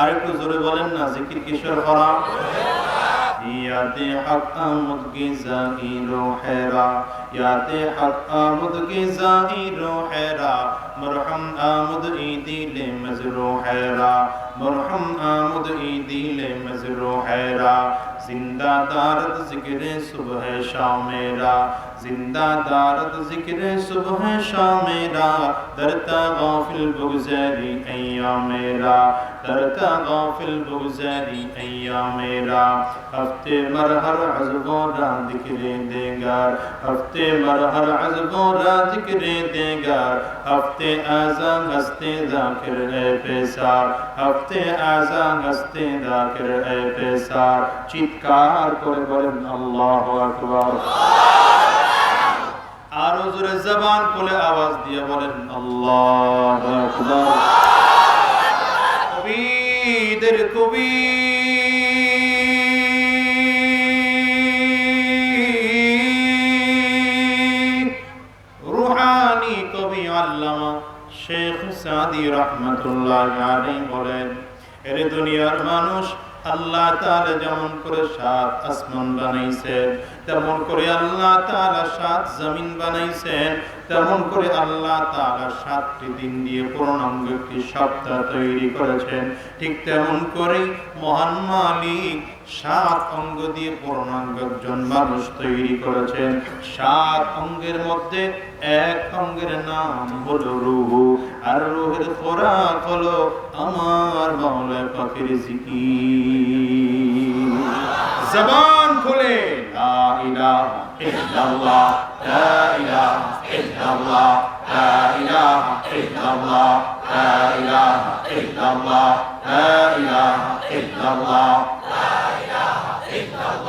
আর একটু জোরে বলেন না, জিকির কিশোর করা ইয়াতে হক আমদ কি জাহিরো হেরা ইয়াতে হক আমদ কি জাহিরো হেরা মরহম আমদ ই দিলে হেরা মরহম আমদ ই দিলে হেরা জিন্দা দারদ জিক্রে সুবহ শামেরা, জিন্দা দারদ জিক্রে সুবহ শামেরা, দরতা গাফিল বুগজারি আইয়ামেরা। کرتا غافل گزاری ایام را. ہفتے مرحر عزبوں را ذکریں دیں گا ہفتے مرحر عزبوں را ذکریں دیں گا ہفتے آزان ہستے ذاکر اے پیسار. ہفتے آزان ہستے ذاکر اے پیسار. چیتکار کر بلن اللہ اکبر. আর জোরে জবান খুলে আওয়াজ দিয়ে বলেন اللہ اکبر. কবি। রুহানি কবি আল্লামা শেখ সাদি রহমতুল্লাহ বলেন এর দুনিয়ার মানুষ আল্লাহ তাআলা যেমন করে সাত আসমান বানাইছেন, তেমন করে আল্লাহ তাআলা সাত জমিন বানাইছেন, তেমন করে আল্লাহ তাআলা সাতটি দিন দিয়ে পূর্ণাঙ্গ একটি সপ্তাহ তৈরি করেছেন। ঠিক তেমন করে মহান মালিক সাত অঙ্গ দিয়ে পূর্ণাঙ্গ একজন মানুষ তৈরি করেছেন। সাত অঙ্গের মধ্যে এক অঙ্গের নাম হলো রুহ। আর রুহের খোরাক হলো আমার মাওলা পাখির জিকি জবান খুলে লা ইলাহা ইল্লাল্লাহ, লা ইলাহা ইল্লাল্লাহ, লা ইলাহা ইল্লাল্লাহ, লা ইলাহা ইল্লাল্লাহ, লা ইলাহা ইল্লাল্লাহ।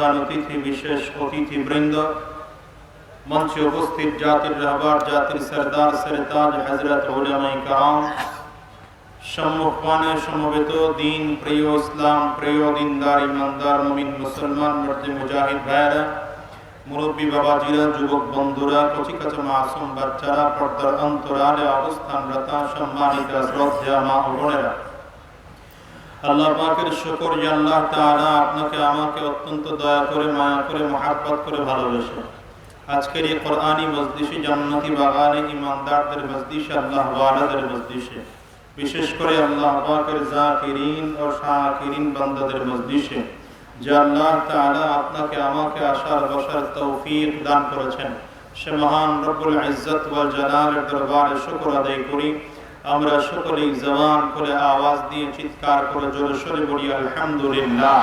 প্রধান অতিথি, বিশেষ অতিথি বৃন্দ, মঞ্চে উপস্থিত জাতির রাহবার, জাতির সরদার সরতাজ হজরত উলামাই কারাম, সম্মুখপানে সমবেত দিন, প্রিয় ইসলাম, প্রিয় দিনদার, ইমানদার, মুমিন, মুসলমান, মর্দে মুজাহিদ ভাইরা মুরব্বী বাবাজিরা, যুবক বন্ধুরা, কচি কাছে মাসুম বাচ্চারা, পর্দার অন্তরালে অবস্থানরতা সম্মানিত শ্রদ্ধা মা বোনেরা। আল্লাহ শুকর আল্লাহ আপনাকে, আমাকে অত্যন্ত দয়া করে, মায়া করে করে ভালোবেসে। আজকের এই কোরআনী জান্নাতি বাগানে ইমানদারদের আল্লাহ ওয়ালাদের বিশেষ করে আল্লাহ পাকের জাকিরিন ও শাকিরিন বান্দাদের যে আল্লাহ তাআলা আপনাকে, আমাকে আশার বসার তৌফিক দান করেছেন। সে মহান রব্বুল ইজ্জত ওয়াল জালালের দরবারে শুকর আদায় করি। আমরা সকলেই জবান করে আওয়াজ দিয়ে চিৎকার করে জোরে বলি, আলহামদুলিল্লাহ।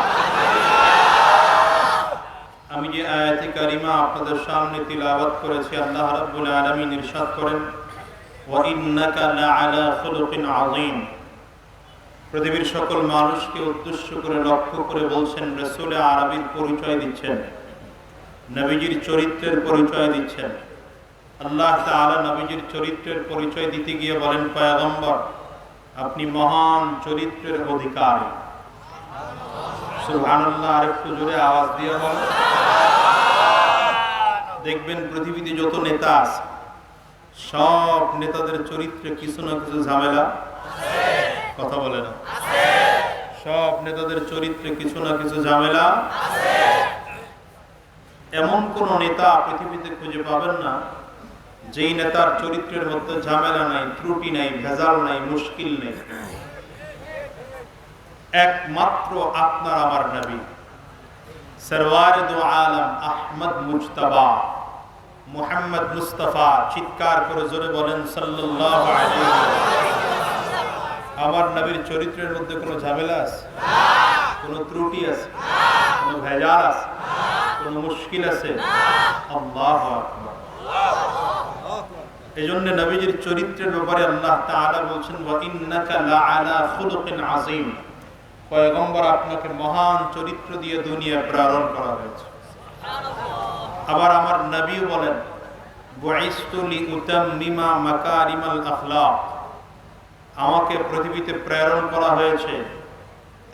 আমি যে আয়াতে কারিমা আপনাদের সামনে তিলাওয়াত করেছি, আল্লাহ রাব্বুল আলামিন ইরশাদ করেন, ওয়া ইন্নাকা লাআলা খুলুকিন আযীম। পৃথিবীর সকল মানুষকে উদ্দেশ্য করে, লক্ষ্য করে বলছেন, রাসূল আরবির পরিচয় দিচ্ছেন, নবীজির চরিত্রের পরিচয় দিচ্ছেন। আল্লাহ তাআলা নবীজির চরিত্রের পরিচয় দিতে গিয়ে বলেন, পয়গম্বর, আপনি মহান চরিত্রের অধিকারী। সুবহানাল্লাহ, আরেকটু জোরে আওয়াজ দিয়ে বলেন। দেখবেন পৃথিবীতে যত নেতা আছে, সব নেতাদের চরিত্রে কিছু না কিছু ঝামেলা কথা বলে না। সব নেতাদের চরিত্রে কিছু না কিছু ঝামেলা এমন কোন নেতা পৃথিবীতে খুঁজে পাবেন না যেই নেতার চরিত্রের মধ্যে ঝামেলা নাই, ত্রুটি নাই, ভেজাল নাই, মুশকিল নেই। একমাত্র আপনার আমার নবী। সরওয়ার মুস্তাফা, চিৎকার করে জোরে বলেন, সাল্লাল্লাহু আমার নবীর চরিত্রের মধ্যে কোনো ঝামেলা আছে? কোনো ত্রুটি আছে? কোনো ভেজাল আছে? কোনো মুশকিল আছে? এজন্য নবীজির চরিত্রের ব্যাপারে আল্লাহ তাআলা বলছেন, ওয়া ইন্নাকা লাআলা খুলুকিন আযীম। পয়গম্বর আপনাকে মহান চরিত্র দিয়ে দুনিয়া প্রেরণ করা হয়েছে। আবার আমার নবী বলেন বুইস্তু লিউতাম্মিমা মাকারিমাল আখলাক। আমাকে পৃথিবীতে প্রেরণ করা হয়েছে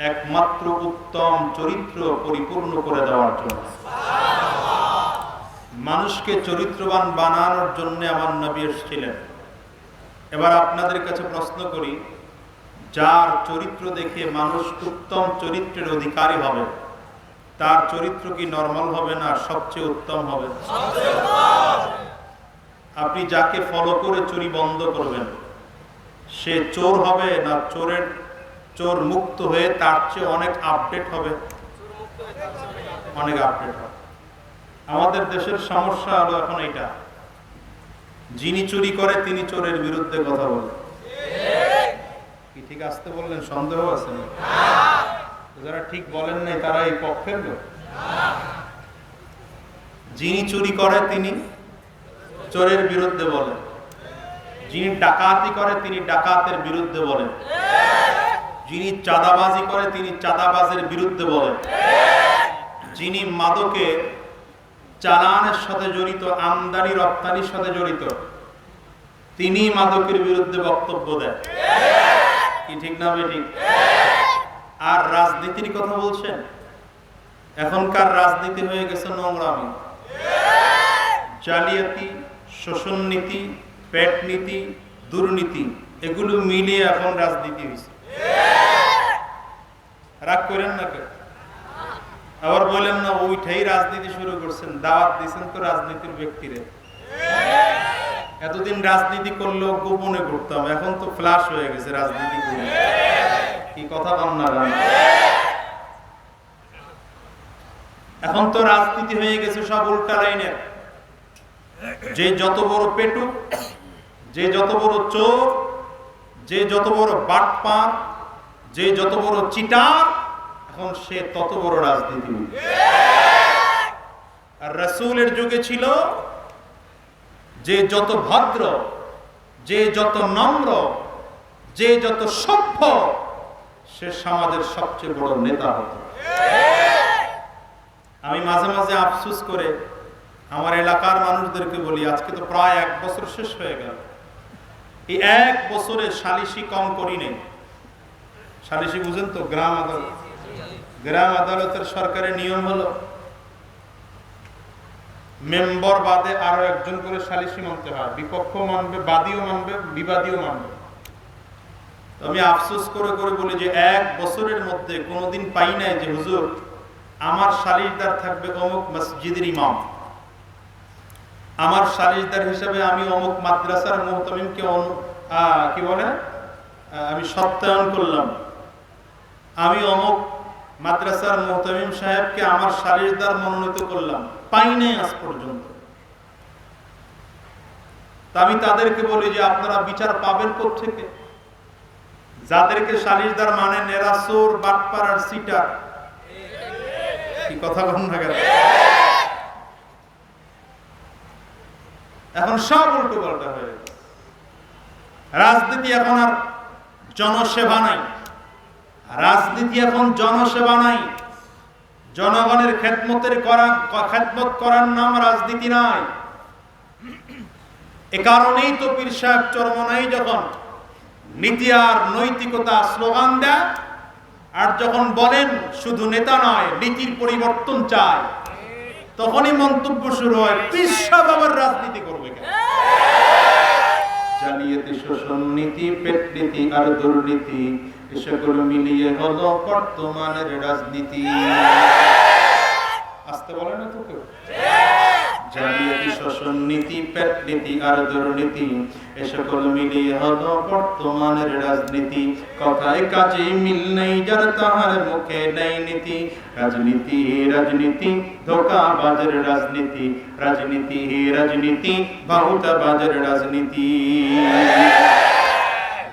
একমাত্র উত্তম চরিত্র পরিপূর্ণ করে দেওয়ার জন্য। মানুষকে চরিত্রবান বানানোর জন্য আমার নবী এসেছিলেন। এবার আপনাদের কাছে প্রশ্ন করি, যার চরিত্র দেখে মানুষ উত্তম চরিত্রের অধিকারী হবে, তার চরিত্র কি নর্মাল হবে না সবচেয়ে উত্তম হবে? আপনি যাকে ফলো করে চুরি বন্ধ করবেন, সে চোর হবে না চোরের চোর মুক্ত হয়ে তার চেয়ে অনেক আপডেট হবে? অনেক আপডেট হবে। আমাদের দেশের সমস্যা হলো এখন এটা যিনি চুরি করে, তিনি চোরের বিরুদ্ধে কথা বলে। কি ঠিক আসতে বললেন? সন্দেহ আছে যারা ঠিক বলেন নাই, তারা এই পক্ষের লোক। যিনি চুরি করে, তিনি চোরের বিরুদ্ধে বলেন। যিনি ডাকাতি করে, তিনি ডাকাতের বিরুদ্ধে বলেন। যিনি চাঁদাবাজি করে, তিনি চাঁদাবাজের বিরুদ্ধে বলেন। যিনি মাদকে চালানের সাথে জড়িত, আমদানি, রপ্তানির সাথে জড়িত। তিনি মাদকের বিরুদ্ধে বক্তব্য দেন। কি ঠিক না ঠিক আর রাজনীতির কথা বলছেন? এখনকার রাজনীতি হয়ে গেছে নোংরামি। জালিয়াতি, শোষণ নীতি, পেট নীতি, দুর্নীতি, এগুলো মিলিয়ে এখন রাজনীতি হয়েছে। রাগ করেন না কেউ? আবার বলেন না ওইটাই রাজনীতি শুরু করছেন, দাওয়াত দিচ্ছেন তো রাজনীতির ব্যক্তিরে। এতদিন রাজনীতি করলেও গোপনে করতাম এখন তো ফ্লাশ হয়ে গেছে রাজনীতি করে কি কথা বল না এখন তো রাজনীতি হয়ে গেছে সব উল্টা লাইনের। যে যত বড় পেটু, যে যত বড় চোর, যে যত বড় বাটপা যে যত বড় চিটার এখন সে তত বড় রাজনীতি আর রসুলের যুগে ছিল যে যত ভদ্র, যে যত নম্র, যে যত সভ্য, সে সমাজের সবচেয়ে বড় নেতা হতো। আমি মাঝে মাঝে আফসুস করে আমার এলাকার মানুষদেরকে বলি, আজকে তো প্রায় এক বছর শেষ হয়ে গেল। এই এক বছরে সালিশি কম করি নেই। সালিশি বুঝেন তো, গ্রাম আদালত। গ্রাম আদালতের সরকারের নিয়ম হলো, মেম্বার বাদে আরও একজন করে সালিশি মানতে হয়। বিপক্ষ মানবে, বাদীও মানবে, বিবাদীও মানবে। আমি আফসোস করে করে বলি যে এক বছরের মধ্যে কোনোদিন পাই নাই যে, হুজুর, আমার সালিশদার থাকবে অমুক মসজিদের ইমাম। আমার সালিশদার হিসেবে আমি অমুক মাদ্রাসার মোহতামিমকে কি বলে? আমি সত্যায়ন করলাম। আমি অমুক মাদ্রাসার মোহতামিম সাহেবকে আমার সালিশদার মনোনীত করলাম। পাই নাই আজ পর্যন্ত। আমি তাদেরকে বলি যে, আপনারা বিচার পাবেন থেকে যাদেরকে সালিশদার মানে নেরাসোর বাটপার আর সিটার। কি কথা বলুন না কেন? এখন সব উল্টো পাল্টা হয়ে রাজনীতি এখন আর জনসেবা নাই। রাজনীতি এখন জনসেবা নাই। জনগণের খেদমতের করা খেদমত করার নাম রাজনীতি নাই। এ কারণেই তো পীর সাহেব চরমনাই যখন নীতি আর নৈতিকতা স্লোগান দেয়, আর যখন বলেন শুধু নেতা নয়, নীতির পরিবর্তন চায়, তখনই মন্তব্য শুরু হয়, পীর সাহেব আবার রাজনীতি করবে কেন? জালিয়াতি শোষণ নীতি পেট নীতি আর দুর্নীতি। এ সকল মিলিয়ে হলো বর্তমানের রাজনীতি। আসতে বলে না তো কেউ? রাজনীতি। কথায় কাজে মিল নেই যার তাহার মুখে নেই নীতি। রাজনীতি রাজনীতি ধোকা বাজার রাজনীতি। রাজনীতি রাজনীতি বাহুতা বাজার রাজনীতি।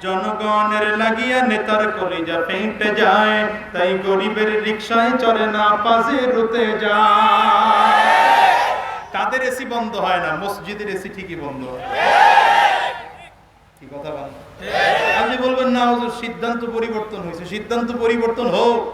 জনগণের লাগিয়া নেতার কলিজা ফেঁটে যায়, তাই গরিবের রিক্সায় চলে না, পাশে রুতে যায়। কাদের এসি বন্ধ হয় না? মসজিদের এসি ঠিকই বন্ধ। হয় কথা বলেন? আপনি বলবেন, না, হুজুর, সিদ্ধান্ত পরিবর্তন হয়েছে। সিদ্ধান্ত পরিবর্তন হোক।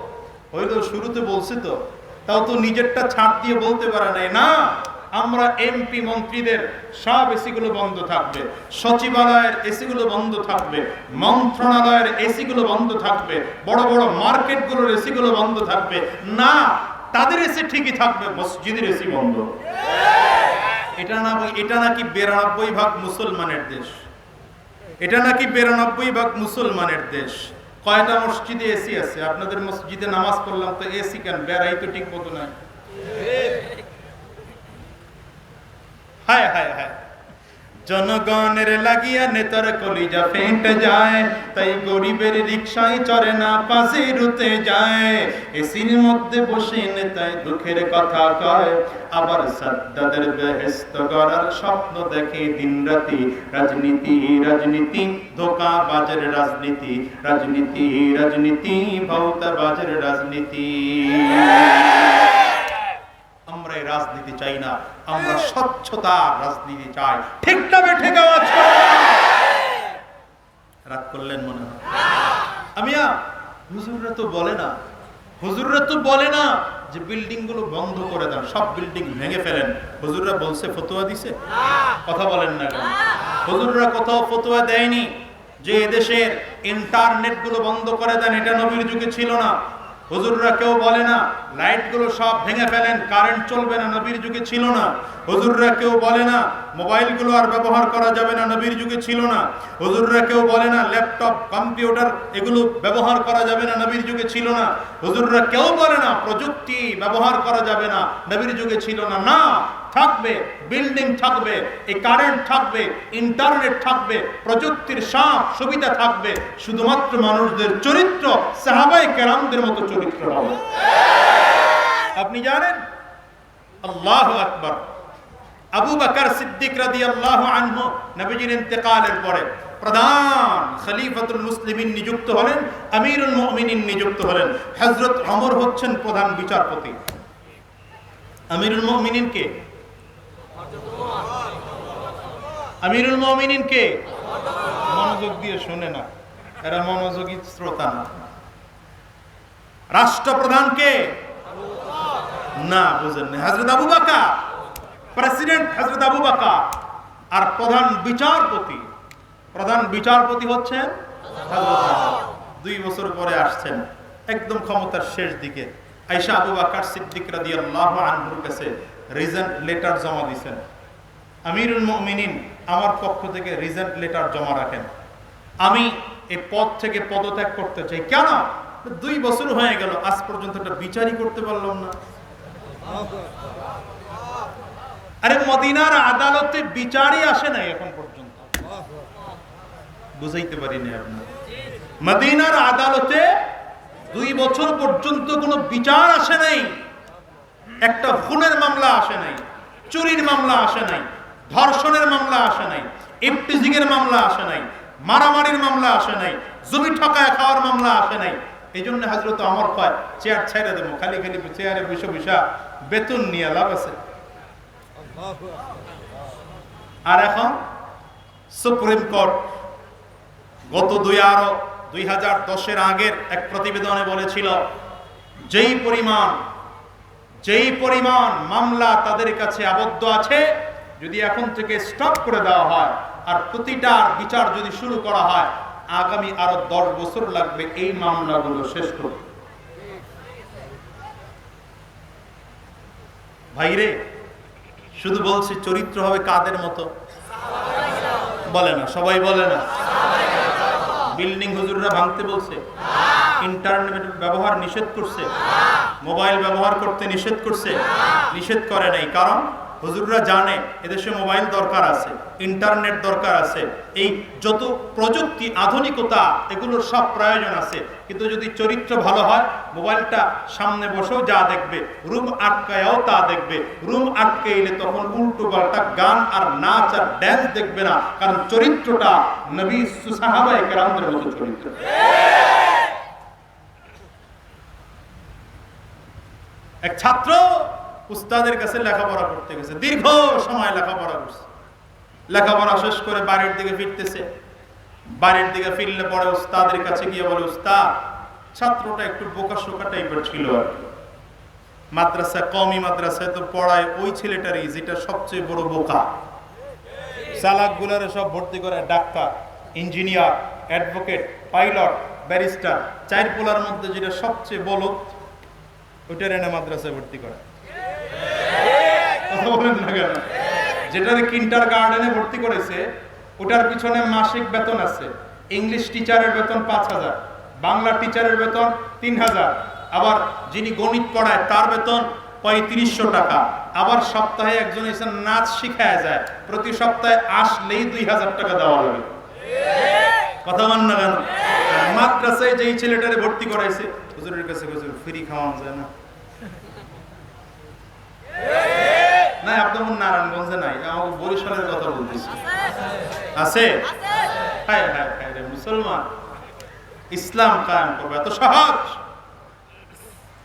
হয়তো শুরুতে বলছে তো, তাও তো নিজেরটা ছাড় দিয়ে বলতে পারে নাই। না! আমরা এমপি মন্ত্রীদের সব এসিগুলো বন্ধ থাকবে, সচিবালয়ের এসিগুলো বন্ধ থাকবে, মন্ত্রণালয়ের এসিগুলো বন্ধ থাকবে, বড় বড় মার্কেটগুলোর এসিগুলো বন্ধ থাকবে। না, তাদের এসি ঠিকই থাকবে, মসজিদের এসি বন্ধ। এটা না এটা নাকি বিরানব্বই ভাগ মুসলমানের দেশ। এটা নাকি বিরানব্বই ভাগ মুসলমানের দেশ। কয়টা মসজিদে এসি আছে? আপনাদের মসজিদে নামাজ পড়লাম তো এসি কেন? বেড়াই তো ঠিক মতো নাই। হায় হায় হায়। জনগণের লাগিয়া নেতার কলিজা ফেটে যায়, তাই গরিবের রিক্সায় চড়ে না, পাশে রুতে যায়। এসির মধ্যে বসে নেতায় দুঃখের কথা কয়, আবার সাদ্দাদের বেহেস্ত করার স্বপ্ন দেখে দিন রাতি রাজনীতি রাজনীতি ধোকা বাজার রাজনীতি রাজনীতি রাজনীতি ভৌতা বাজার রাজনীতি। আমরা রাজনীতি চাই না, আমরা স্বচ্ছতা রাজনীতি চাই। ঠিক না বেঠে আওয়াজ করো। রাগ করলেন মনে হয়। আমি হুজুররা তো বলে না। হুজুররা তো বলে না যে বিল্ডিংগুলো বন্ধ করে দেন, সব বিল্ডিং ভেঙে ফেলেন। হুজুররা বলছে, ফতোয়া দিছে? কথা বলেন না কেন? হুজুররা কোথাও ফতোয়া দেয়নি যে এদেশের ইন্টারনেটগুলো বন্ধ করে দেন, এটা নবীর যুগে ছিল না। হুজুররা কেউ বলে না, লাইটগুলো সব ভেঙে ফেলেন, কারেন্ট চলবে না, নবীর যুগে ছিল না। হুজুররা কেউ বলে না, মোবাইলগুলো আর ব্যবহার করা যাবে না, নবীর যুগে ছিল না। হুজুররা কেউ বলে না, ল্যাপটপ, কম্পিউটার এগুলো ব্যবহার করা যাবে না, নবীর যুগে ছিল না। হুজুররা কেউ বলে না, প্রযুক্তি ব্যবহার করা যাবে না, নবীর যুগে ছিল না। না থাকবে বিল্ডিং থাকবে এই কারেন্ট থাকবে ইন্টারনেট থাকবে, প্রযুক্তির সব সুবিধা থাকবে, শুধুমাত্র মানুষদের চরিত্র সাহাবাই কেরামদের মতো চরিত্র হবে। আপনি জানেন? আল্লাহ আকবর। আবু বকর সিদ্দিক রাদি আল্লাহ আনহু নবীজির ইন্তেকালের পরে প্রধান খলিফাতুল মুসলিমিন নিযুক্ত হলেন, আমিরুল মুমিনিন নিযুক্ত হলেন। হযরত ওমর হচ্ছেন প্রধান বিচারপতি। আমিরুল মুমিনিন কে আমিরুল মুমিনিন কে? মনোযোগ দিয়ে শুনে না এরা মনোযোগী শ্রোতা না। রাষ্ট্রপ্রধান কে? না, বুঝেন না হজরত আবু বাকা প্রেসিডেন্ট হজরত আবু বাকা আর প্রধান বিচারপতি। প্রধান বিচারপতি হচ্ছেন দুই বছর পরে আসছেন, একদম ক্ষমতার শেষ দিকে। আইসা আবু বাকার সিদ্দিক রাদিয়াল্লাহু আনহুর কাছে রিজেন্ট লেটার জমা দিয়েছেন আমিরুল মুমিনিন আমার পক্ষ থেকে রিজেন্ট লেটার জমা রাখেন। আমি এই পদ থেকে পদত্যাগ করতে চাই। কেন? দুই বছর হয়ে গেল, আজ পর্যন্ত একটা বিচারই করতে পারলাম না। আরে মদিনার আদালতে বিচারই আসে নাই এখন পর্যন্ত। বুঝাইতে পারিনি আপনার। মদিনার আদালতে দুই বছর পর্যন্ত কোনো বিচার আসে নাই। একটা খুনের মামলা আসে নাই, চুরির মামলা আসে নাই। ধর্ষণের মামলা আসে নাই ইফটিজিং এর মামলা আসে নাই, মারামারির মামলা আসে নাই, জমি ঠকায় খাওয়ার মামলা আসে নাই। এই জন্য হাজরত আমার কয়, চেয়ার ছেড়ে দেবো, খালি খালি চেয়ারে বসে বসা বেতন নিয়ে লাভ আছে। আর এখন সুপ্রিম কোর্ট গত দুই আরও দুই হাজার দশের আগের এক প্রতিবেদনে বলেছিল, যেই পরিমাণ যেই পরিমাণ মামলা তাদের কাছে আবদ্ধ আছে যদি এখন থেকে স্টপ করে দেওয়া হয়, আর প্রতিটা বিচার যদি শুরু করা হয়, আগামী আরও দশ বছর লাগবে এই মামলাগুলো শেষ করতে। ভাইরে, শুধু বলছি চরিত্র হবে কাদের মতো? বলে না, সবাই বলে না। বিল্ডিং হুজুররা ভাঙতে বলছে। ইন্টারনেট ব্যবহার নিষেধ করছে। মোবাইল ব্যবহার করতে নিষেধ করছে। নিষেধ করে নাই। কারণ? হুজুররা জানে, এদেশে মোবাইল দরকার আছে, ইন্টারনেট দরকার আছে, এই যত প্রযুক্তি, আধুনিকতা, এগুলোর সব প্রয়োজন আছে। কিন্তু যদি চরিত্র ভালো হয়, মোবাইলটা সামনে বসেও যা দেখবে, রুম আটকায়াও তা দেখবে। রুম আটকে এলে তখন উল্টো পাল্টা গান আর নাচ আর ড্যান্স দেখবে না, কারণ চরিত্রটা নবী সুসাহাবা একরামদের মতো চরিত্র। এক ছাত্র উস্তাদের কাছে লেখাপড়া করতে গেছে। দীর্ঘ সময় লেখাপড়া করছে। লেখাপড়া শেষ করে বাড়ির দিকে ফিরতেছে। বাড়ির দিকে ফিরলে পরে উস্তাদের কাছে গিয়ে বলে, উস্তাদ, ছাত্রটা একটু বোকা শোকা টাইপের ছিল মাদ্রাসা কমই মাদ্রাসায় তো পড়ায় ওই ছেলেটারই যেটা সবচেয়ে বড় বোকা। চালাক গুলারে সব ভর্তি করে, doctor, engineer, advocate, pilot, barrister, চার পোলার মধ্যে যেটা সবচেয়ে বলদ, ওইটার এনে মাদ্রাসায় ভর্তি করে কথা বলেন না কেন কিন্টার গার্ডেনে ভর্তি করেছে, ওটার পিছনে মাসিক বেতন আছে। ইংলিশ টিচারের বেতন পাঁচ হাজার, বাংলা টিচারের বেতন তিন হাজার, আবার যিনি গণিত পড়ায় তার বেতন পঁয়ত্রিশশো টাকা। আবার সপ্তাহে একজন এসে নাচ শিখায় যায়, প্রতি সপ্তাহে আসলেই দুই হাজার টাকা দেওয়া হবে কথা মান না কেন? মাদ্রাসায় যেই ছেলেটারে ভর্তি করাইছে, হুজুরের কাছে হুজুর, ফ্রি খাওয়ানো যায় না। না আপনার নারায়ণগঞ্জে নাই বরিশালের কথা বলতেছি। আছে? মুসলমান। ইসলাম করবে, এত সহজ।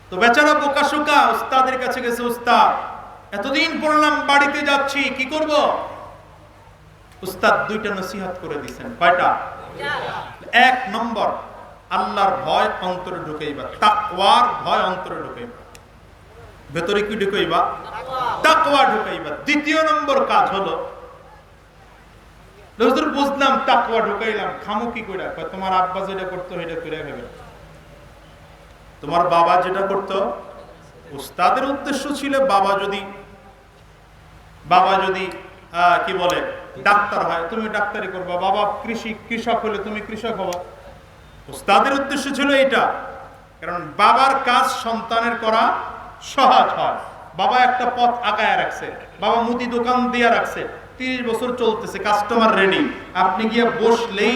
তো বেচারা বোকা শোকা, উস্তাদের কাছে গেছে উস্তাদ। এতদিন পড়লাম, বাড়িতে যাচ্ছি, কি করব? উস্তাদ দুইটা নসিহত করে দিছেন। কয়টা? এক নম্বর, আল্লাহর ভয় অন্তরে ঢুকাইবা, তাকওয়ার ভয় অন্তরে ঢুকাইবা। ভেতরে কি ঢুকাইবা? তাকওয়া ঢুকাইবা। দ্বিতীয় নম্বর কাজ হলো বুঝলাম তাকওয়া ঢুকাইলাম, খামু কি কইরা? তোমার আব্বা যেটা করতো, সেটা কইরা খাবে। তোমার বাবা যেটা করতো, উস্তাদের উদ্দেশ্য ছিল বাবা যদি বাবা যদি কি বলে, ডাক্তার হয়, তুমি ডাক্তারি করবা, বাবা কৃষি, কৃষক হলে তুমি কৃষক হবা। উস্তাদের উদ্দেশ্য ছিল এটা কারণ বাবার কাজ সন্তানের করা সহজ হয়। বাবা একটা পথ আগায় রাখছে, বাবা মুদি দোকান দিয়ে রাখছে, তিরিশ বছর চলতেছে কাস্টমার রেডি আপনি গিয়ে বসলেই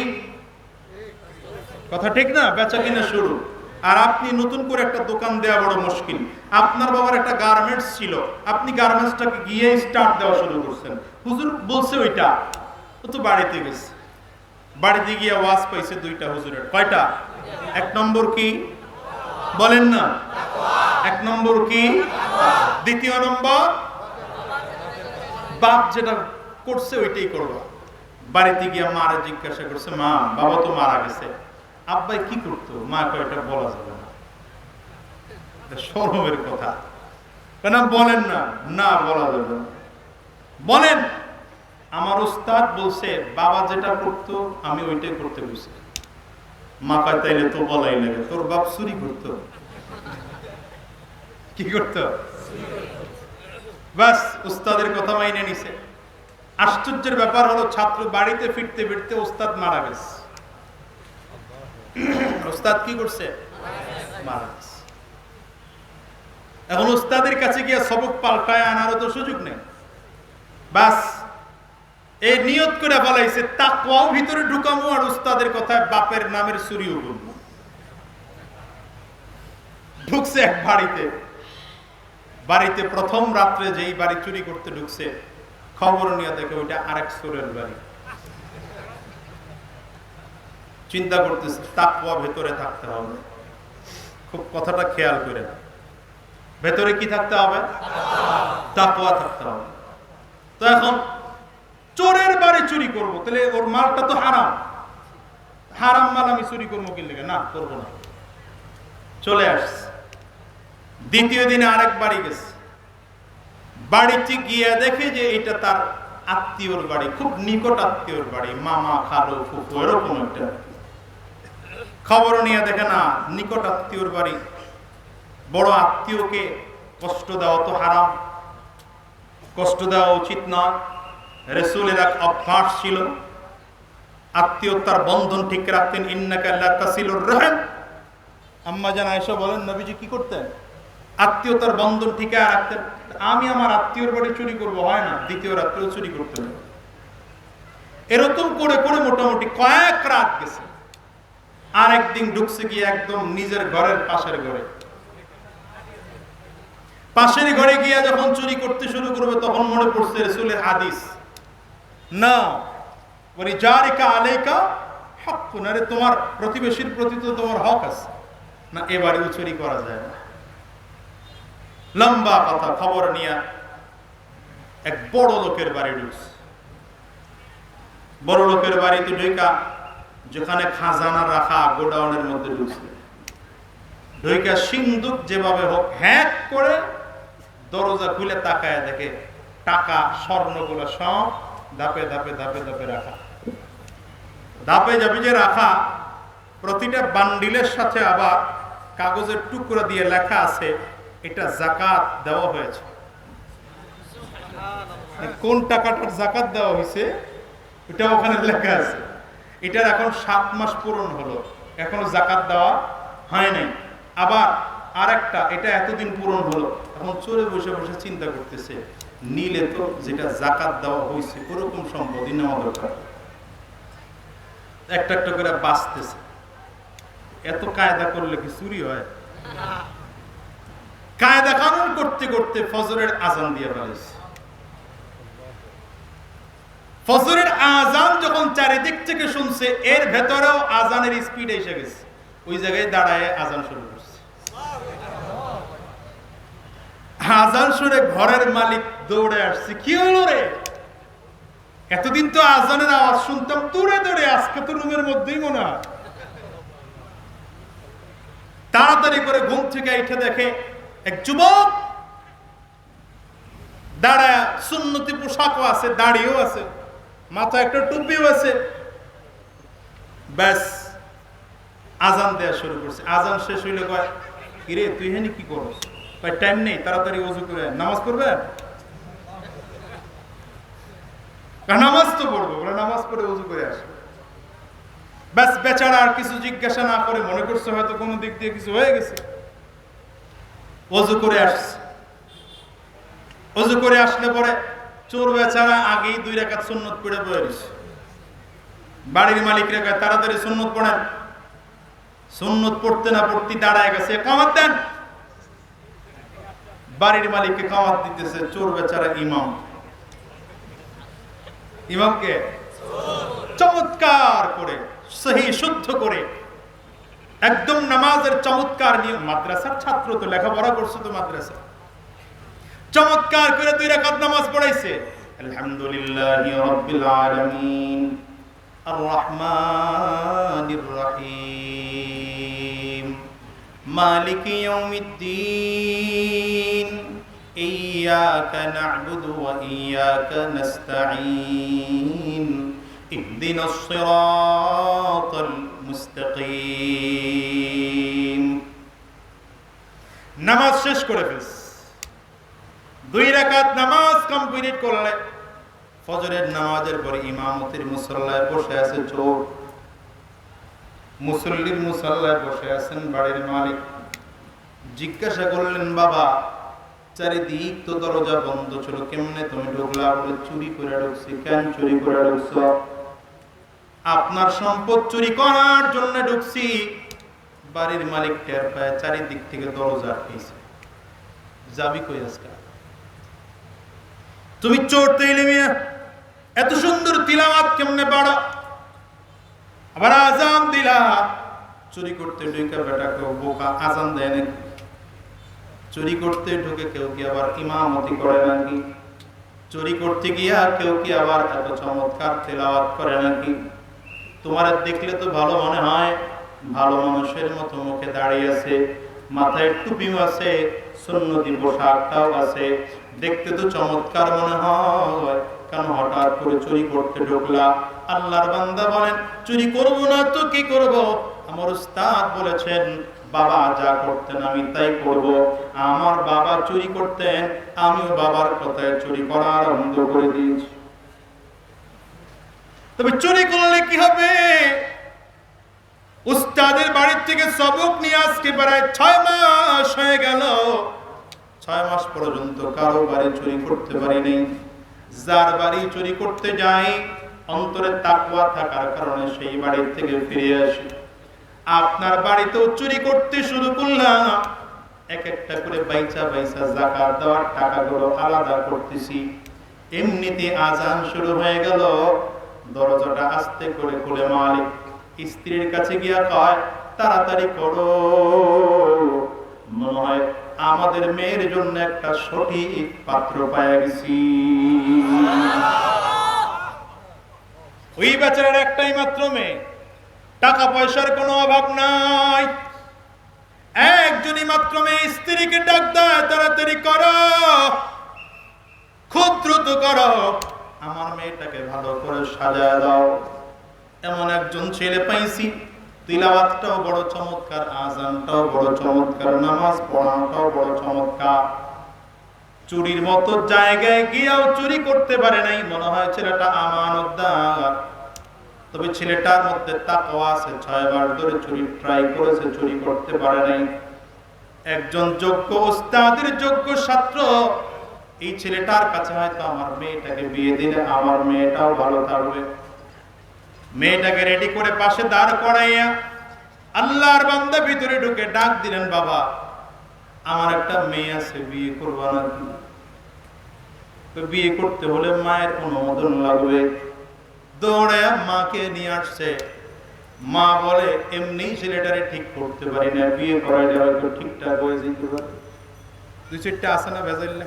কথা ঠিক না? বেচা কিনা শুরু। আর আপনি নতুন করে একটা দোকান দেওয়া বড় মুশকিল। আপনার বাবার একটা গার্মেন্টস ছিল। আপনি গার্মেন্টসটাকে গিয়ে স্টার্ট দেওয়া শুরু করছেন। হুজুর বলছে ওইটা। ও তো বাড়িতে গেছে। বাড়িতে গিয়ে ওয়াজ পাইছে দুইটা হুজুরের। কয়টা? এক নম্বর কি? বলেন না। এক নম্বর কি? দ্বিতীয় নম্বর? বাপ যেটা করছে ওইটাই করবা বাড়িতে গিয়ে মারা জিজ্ঞাসা করছে, মা, বাবা তো মারা গেছে। আব্বাই কি করতো? মা কয়টা বলা যাবে না। শরমের কথা। কেন বলেন না। না, বলা যাবে না। বলেন, আমার উস্তাদ বলছে, বাবা যেটা করতো, আমি ওইটাই করতে বসে মা কয় তো বলাই লাগে। তোর বাপ চুরি করতো। কি করতো? বাস, উস্তাদের কথা মাইনে নিছে। আশ্চর্যের ব্যাপার হলো, ছাত্র বাড়িতে ফিরতে ফিরতে উস্তাদ মারা গেছে। উস্তাদ কি করছে? এখন উস্তাদের কাছে গিয়ে সবক পাল্টায় আনারও তো সুযোগ নেই। বাস এই নিয়ত করে বলাইছে তাকওয়াও ভিতরে ঢুকামো আর উস্তাদের কথায় বাপের নামের চুরিও করব ঢুকছে এক বাড়িতে। বাড়িতে প্রথম রাত্রে যেই বাড়ি চুরি করতে ঢুকছে, খবর নিয়ে দেখে ওইটা আরেক সুরের বাড়ি। চিন্তা করতেছে, তাকওয়া ভেতরে থাকতে হবে। খুব কথাটা খেয়াল করে ভেতরে কি থাকতে হবে? তাকওয়া থাকতে হবে। তো এখন চোরের বাড়ি চুরি করব। তাহলে ওর মালটা তো হারাম। হারাম মাল আমি চুরি করব কি লেগে না, করব না। চলে আসছে। দ্বিতীয় দিনে আরেক বাড়ি গেছে। বাড়িতে গিয়ে দেখে যে এটা তার আত্মীয়র বাড়ি, খুব নিকট আত্মীয়র বাড়ি, মামা, খালো, ফুফু, এরকম একটা। খবর নিয়ে দেখে না, নিকট আত্মীয়র বাড়ি। বড় আত্মীয়কে কষ্ট দেওয়া তো হারাম। কষ্ট দেওয়া উচিত না। রসুলের এক অভ্যাস ছিল, আত্মীয়তার বন্ধন ঠিক রাখতেন, ইন্নাকা লা আম্মা বলেন, নবীজি কি করতেন? আত্মীয়তার বন্ধন ঠিকা রাখতেন। আমি আমার আত্মীয়র বাড়ি চুরি হয় না, দ্বিতীয় রাত্রেও চুরি করতে এরকম করে করে মোটামুটি কয়েক রাত গেছে। আর একদিন ঢুকছে গিয়ে একদম নিজের ঘরের পাশের ঘরে। পাশের ঘরে গিয়ে যখন চুরি করতে শুরু করবে, তখন মনে পড়ছে রসুলের হাদিস। তোমার প্রতিবেশীর প্রতি তো তোমার হক আছে। না এবারেও চুরি করা যায় না। লম্বা কথা, খবর এক বড় লোকের বাড়ি বড় লোকের বাড়িতে ঢুকা যেখানে খাজানা রাখা গোডাউনের মধ্যে ঢুকছে। ঢুকা সিন্দুক যেভাবে হোক হ্যাক করে দরজা খুলে তাকায় দেখে টাকা, স্বর্ণগুলো সব ধাপে ধাপে ধাপে ধাপে রাখা। ধাপে যাবে যে রাখা, প্রতিটা বান্ডিলের সাথে আবার কাগজের টুকরো দিয়ে লেখা আছে, এটা জাকাত দেওয়া হয়েছে। কোন টাকাটার জাকাত দেওয়া হয়েছে এটা ওখানে লেখা আছে। এটার এখন সাত মাস পূরণ হলো, এখনও জাকাত দেওয়া হয় নাই। আবার আরেকটা, এটা এতদিন পূরণ হলো, এখন চোরে বসে বসে চিন্তা করতেছে নিলে তো যেটা জাকাত দেওয়া হয়েছে, ওরকম সম্পদই নেওয়া দরকার। একটা একটা করে বাঁচতেছে। এত কায়দা করলে কি চুরি হয়? কায়দা কানুন করতে করতে ফজরের আজান দিয়ে ফেলেছে। ফজরের আজান যখন চারিদিক থেকে শুনছে, এর ভেতরেও আজানের স্পিড এসে গেছে। ওই জায়গায় দাঁড়ায় আজান শুরু করছে আজান শুনে ঘরের মালিক দৌড়ে আসছে। কি হলো রে? এতদিন তো আজানের আওয়াজ শুনতাম দৌড়ে দৌড়ে আজকে তো রুমের মধ্যেই মনে হয়। তাড়াতাড়ি করে ঘুম থেকে এঠে দেখে এক যুবক দাঁড়ায়, সুন্নতি পোশাকও আছে, দাড়িও আছে মাথা একটা টুপিও আছে ব্যাস, আজান দেওয়া শুরু করছে। আজান শেষ হইলে কয়, কিরে, তুই হেনি কি করস? টাইম নেই, তাড়াতাড়ি অজু করে নামাজ পড়বে? নামাজ তো পড়ব, বলে নামাজ পড়ে অজু করে আসবে ব্যাস, বেচারা আর কিছু জিজ্ঞাসা না করে মনে করছে হয়তো কোনো দিক দিয়ে কিছু হয়ে গেছে। অজু করে আসছে। অজু করে আসলে পরে চোর বেচারা আগেই দুই রেখা সুন্নত পড়ে বয়ে দিছে বাড়ির মালিক রেখা তাড়াতাড়ি সুন্নত পড়েন। সুন্নত পড়তে না পড়তে দাঁড়ায় গেছে। কামাত দেন। বাড়ির মালিককে কামাত দিতেছে, চোর বেচারা ইমাম। ইমামকে চমৎকার করে, সহি, শুদ্ধ করে, একদম নামাজের চমৎকার নিয়ম। মাদ্রাসার ছাত্র তো লেখাপড়া করছে তো মাদ্রাসা চমৎকার করে দুই রাকাত নামাজ পড়াইছে। আলহামদুলিল্লাহি রাব্বিল আর রহমানির রহিম। মালিক ইয়াউমিদ্দিন إياك نعبد وإياك نستعين اهدنا الصراط المستقيم নামাজ শেষ করে ফেলস দুই রাকাত নামাজ কমপ্লিট করলে ফজরের নামাজের পরে ইমামতির মুসল্লায় বসে আছে চোর মুসল্লির মুসল্লায় বসে আছেন বাড়ির মালিক। জিজ্ঞাসা করলেন, বাবা, চারিদিক তো দরজা বন্ধ ছিল, কেমনে তুমি ঢুকলা? বলে, চুরি করে ঢুকছি। কেন চুরি করে ঢুকছ? আপনার সম্পদ চুরি করার জন্য ঢুকছি। বাড়ির মালিক টের পায়, চারিদিক থেকে দরজা আটকেছে। যাবি কই আজকে? তুমি চোর তৈলে মিয়া, এত সুন্দর তিলাওয়াত কেমনে বাড়া আবার আজান দিলা। চুরি করতে ঢুকে বেটা কেউ বোকা আজান দেয় নাকি চুরি করতে ঢুকে কেউ কি আবার ইমামতি করে নাকি? চুরি করতে গিয়া কেউ কি আবার এত চমৎকার তেলাওয়াত করে নাকি? তোমার দেখলে তো ভালো মনে হয়, ভালো মানুষের মতো মুখে দাঁড়িয়ে আছে, মাথায় টুপিও আছে, সুন্নতি পোশাকটাও আছে। দেখতে তো চমৎকার মনে হয় কেন হঠাৎ করে চুরি করতে ঢুকলা। আল্লাহর বান্দা বলেন, চুরি করব না তো কি করব? আমার উস্তাদ বলেছেন, বাবা যা করতেন আমি তাই করব। আমার বাবা চুরি করতেন, আমিও বাবার কথায় চুরি করা আরম্ভ করে দিয়েছি। তবে চুরি করলে কি হবে? উস্তাদের বাড়ির থেকে সবক নিয়ে আজকে প্রায় ছয় মাস হয়ে গেল। ছয় মাস পর্যন্ত কারও বাড়ি চুরি করতে পারিনি। যার বাড়ি চুরি করতে যাই অন্তরে তাকওয়া থাকার কারণে সেই বাড়ির থেকে ফিরে আসি। আপনার বাড়িতেও চুরি করতে শুরু করলাম। এক একটা করে বাইচা বাইচা জাকাত দেওয়ার টাকাগুলো আলাদা করতেছি। এমনিতে আজান শুরু হয়ে গেল। দরজাটা আস্তে করে খুলে মালিক স্ত্রীর কাছে গিয়া কয়, তাড়াতাড়ি করো। মনে হয় আমাদের মেয়ের জন্য একটা সঠিক পাত্র পাওয়া গেছি। ওই বেচারার একটাই মাত্র মেয়ে। টাকা পয়সার কোনো অভাব নাই। একজনই মাত্র মেয়ে, স্ত্রীকে ডাক দেয়, তাড়াতাড়ি করো। খুব দ্রুত করো। আমার মেয়েটাকে ভালো করে সাজায় দাও। এমন একজন ছেলে পাইছি। তিলাওয়াতটাও বড় চমৎকার আজানটাও বড় চমৎকার, নামাজ পড়াটাও বড় চমৎকার। চুরির মতো জায়গায় গিয়েও চুরি করতে পারে নাই। মনে হয় ছেলেটা আমানতদার। তবে ছেলেটার মধ্যে তাকওয়া আছে। ছয় মাস ধরে চুরি ট্রাই করেছে, চুরি করতে পারে নাই। একজন যোগ্য ওস্তাদের যোগ্য ছাত্র। এই ছেলেটার কাছে হয়তো আমার মেয়েটাকে বিয়ে দিলে আমার মেয়েটাও ভালো থাকবে। মেয়েটাকে রেডি করে পাশে দাঁড় করাইয়া আল্লাহর বান্দা ভিতরে ঢুকে ডাক দিলেন, বাবা আমার একটা মেয়ে আছে, বিয়ে করবা নাকি তো বিয়ে করতে হলে মায়ের অনুমোদন লাগবে। দৌড়ে মাকে নিয়ে আসছে। মা বলে, এমনি ছেলেটারে ঠিক করতে পারি না, বিয়ে করাইলে হয়তো ঠিকঠাক হয়ে যেতে পারে। দুই চারটা আছে না ভেজাইলে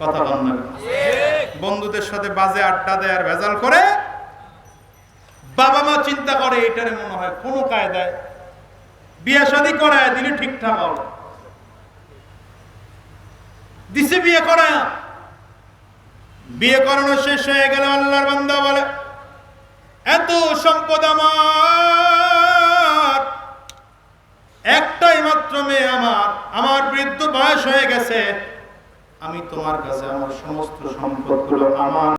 কথা বল না। বন্ধুদের সাথে বাজে আড্ডা দেয় আর ভেজাল করে। বাবা মা চিন্তা করে, এটারে মনে হয় কোনো কায়দায় বিয়ে শাদী করায় দিলে ঠিকঠাক হবে। দিছে বিয়ে করায় বিয়ে করানো শেষ হয়ে গেল, আল্লাহর বান্দা বলে, এত সম্পদ আমার। একটাই মাত্র মেয়ে আমার আমার বৃদ্ধ বয়স হয়ে গেছে। আমি তোমার কাছে আমার সমস্ত সম্পদগুলো আমার